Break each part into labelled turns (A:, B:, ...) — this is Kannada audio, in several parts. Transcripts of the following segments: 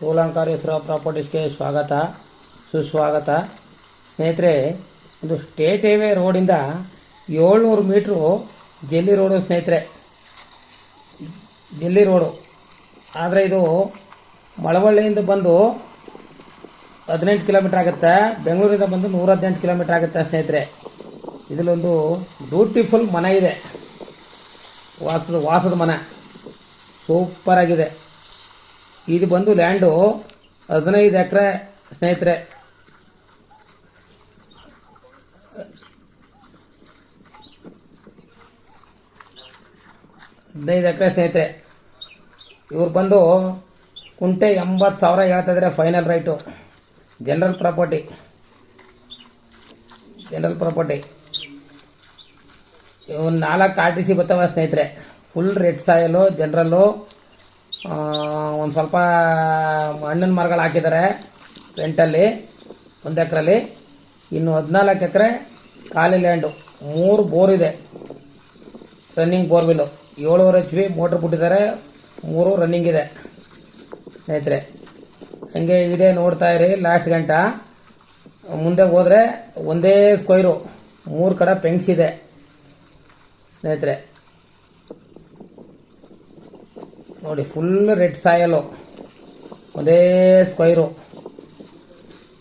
A: ಸೋಲಂಕಾರೇಶ್ವರ ಪ್ರಾಪರ್ಟೀಸ್ಗೆ ಸ್ವಾಗತ, ಸುಸ್ವಾಗತ. ಸ್ನೇಹಿತರೆ, ಒಂದು ಸ್ಟೇಟ್ ಹೈವೇ ರೋಡಿಂದ ಏಳ್ನೂರು ಮೀಟ್ರು ಜಲ್ಲಿ ರೋಡು ಸ್ನೇಹಿತರೆ. ಜಲ್ಲಿ ರೋಡು. ಆದರೆ ಇದು ಮಳವಳ್ಳಿಯಿಂದ ಬಂದು ಹದಿನೆಂಟು ಕಿಲೋಮೀಟ್ರ್ ಆಗುತ್ತೆ. ಬೆಂಗಳೂರಿಂದ ಬಂದು ನೂರ ಹದಿನೆಂಟು ಕಿಲೋಮೀಟ್ರ್ ಆಗುತ್ತೆ ಸ್ನೇಹಿತರೆ. ಇದರಲ್ಲೊಂದು ಬ್ಯೂಟಿಫುಲ್ ಮನೆ ಇದೆ. ವಾಸದ ವಾಸದ ಮನೆ. ಸೂಪರ್ ಆಗಿದೆ. ಇದು ಬಂದು ಲ್ಯಾಂಡು ಹದಿನೈದು ಎಕರೆ ಸ್ನೇಹಿತರೆ. ಹದಿನೈದು ಎಕರೆ ಸ್ನೇಹಿತರೆ. ಇವ್ರು ಬಂದು ಕುಂಟೆ ಎಂಬತ್ತು ಸಾವಿರ ಹೇಳ್ತಿದ್ರೆ final right. General property. General property. ಒಂದು ನಾಲ್ಕು ಆರ್ ಟಿ ಸಿ ಬರ್ತಾವ ಸ್ನೇಹಿತರೆ. ಫುಲ್ ರೆಡ್ ಸಾಯಲು, ಜನರಲ್ಲು ಒಂದು ಸ್ವಲ್ಪ ಹಣ್ಣಿನ ಮರಗಳು ಹಾಕಿದ್ದಾರೆ ರೆಂಟಲ್ಲಿ ಒಂದು ಎಕರೆಲಿ ಇನ್ನು ಹದಿನಾಲ್ಕು ಎಕರೆ ಖಾಲಿ ಲ್ಯಾಂಡು. ಮೂರು ಬೋರ್ ಇದೆ. ರನ್ನಿಂಗ್ ಬೋರ್ವೆಲ್ಲು ಏಳುವರೆ ಎಚ್ ಬಿ ಮೋಟ್ರ್ ಬಿಟ್ಟಿದ್ದಾರೆ ಮೂರು ರನ್ನಿಂಗ್ ಇದೆ. ಸ್ನೇಹಿತರೆ, ಹಂಗೆ ಇಡೇ ನೋಡ್ತಾ ಇರಿ ಲಾಸ್ಟ್ ಗಂಟ. ಮುಂದೆ ಹೋದರೆ ಒಂದೇ ಸ್ಕ್ವೈರು ಮೂರು ಕಡೆ ಪೆಂಕ್ಸ್ ಇದೆ. ಸ್ನೇಹಿತರೆ ನೋಡಿ ಫುಲ್ ರೆಡ್ ಸಾಯಲು ಒಂದೇ ಸ್ಕ್ವೈರು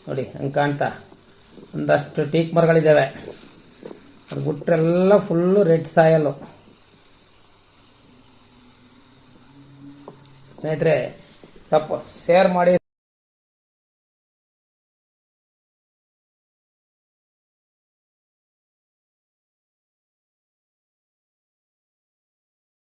A: ನೋಡಿ, ಹಂಗೆ ಕಾಣ್ತಾ? ಒಂದಷ್ಟು ಟೀಕ್ ಮರಗಳಿದ್ದಾವೆ ಅದು ಬಿಟ್ರೆಲ್ಲ ಫುಲ್ಲು ರೆಡ್ ಸಾಯಲು ಸ್ನೇಹಿತರೆ, ಸ್ವಲ್ಪ ಶೇರ್ ಮಾಡಿ.